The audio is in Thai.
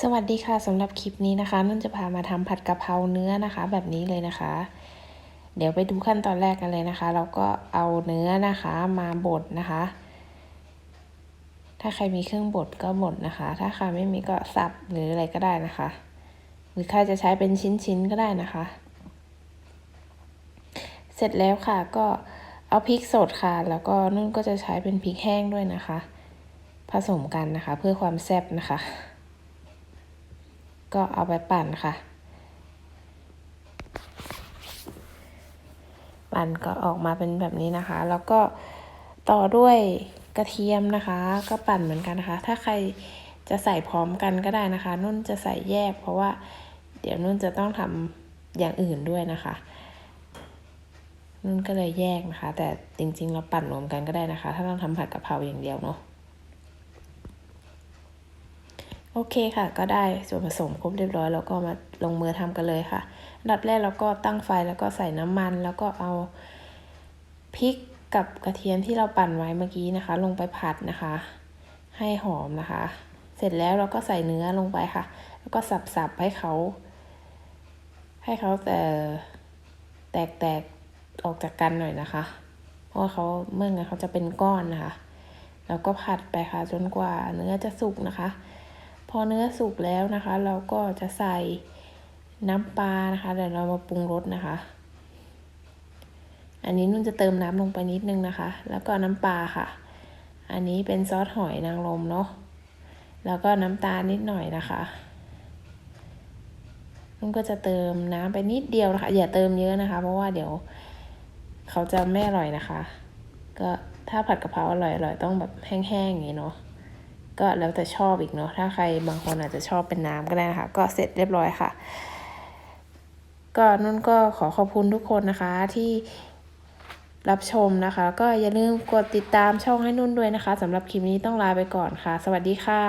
สวัสดีค่ะสำหรับคลิปนี้นะคะนุ่นจะพามาทำผัดกะเพราเนื้อนะคะ แบบนี้เลยนะคะ เดี๋ยวไปดูขั้นตอนแรกกันเลยนะคะ เราก็เอาเนื้อนะคะมาบดนะคะ ถ้าใครมีเครื่องบดก็บดนะคะ ถ้าใครไม่มีก็สับหรืออะไรก็ได้นะคะ หรือใครจะใช้เป็นชิ้นๆก็ได้นะคะ เสร็จแล้วค่ะก็เอาพริกสดค่ะ แล้วก็นุ่นก็จะใช้เป็นพริกแห้งด้วยนะคะ ผสมกันนะคะ เพื่อความแซ่บนะคะ ก็เอาไปปั่นค่ะ ปั่นก็ออกมาเป็นแบบนี้นะคะ แล้วก็ต่อด้วยกระเทียมนะคะ ก็ปั่นเหมือนกันนะคะ ถ้าใครจะใส่พร้อมกันก็ได้นะคะ นุ่นจะใส่แยก เพราะว่าเดี๋ยวนุ่นจะต้องทำอย่างอื่นด้วยนะคะ นุ่นก็เลยแยกนะคะ แต่จริงๆเราปั่นรวมกันก็ได้นะคะ ถ้าเราทำผัดกะเพราอย่างเดียวเนาะ โอเคค่ะ ก็ได้ส่วนผสมครบเรียบร้อยแล้วก็มาลงมือทำกันเลยค่ะอัดับแรกเราก็ตั้งไฟแล้วก็ใส่น้ำมัน แล้วก็เอาพริกกับกระเทียมที่เราปั่นไว้เมื่อกี้นะคะ ลงไปผัดนะคะ ให้หอมนะคะ เสร็จแล้วเราก็ใส่เนื้อลงไปค่ะ แล้วก็สับๆให้เขา ให้เขาแต่แตกๆออกจากกันหน่อยนะคะ เพราะว่าเขาเมื่อไงเขาจะเป็นก้อนนะคะ แล้วก็ผัดไปค่ะจนกว่าเนื้อจะสุกนะคะ อเนื้อสุกแล้วนะคะ เราก็จะใส่น้ำปลานะคะเดี๋ยวเรามาปรุงรสนะคะ อันนี้นุ่นจะเติมน้ำลงไปนิดนึงนะคะ แล้วก็น้ำปลาค่ะ อันนี้เป็นซอสหอยนางรมเนาะแล้วก็น้ำตาลนิดหน่อยนะคะนุ่นก็จะเติมน้ำไปนิดเดียวนะคะ อย่าเติมเยอะนะคะ เพราะว่าเดี๋ยวเขาจะไม่อร่อยนะคะ ก็ถ้าผัดกะเพราอร่อยอร่อยต้องแบบแห้งๆอย่างนี้เนาะ ก็แล้วแต่ชอบอีกเนาะถ้าใครบางคนอาจจะชอบเป็นน้ำก็ได้นะคะ ก็เสร็จเรียบร้อยค่ะ ก็นุ่นก็ขอขอบคุณทุกคนนะคะที่รับชมนะคะ ก็อย่าลืมกดติดตามช่องให้นุ่นด้วยนะคะสำหรับคลิปนี้ต้องลาไปก่อนค่ะ สวัสดีค่ะ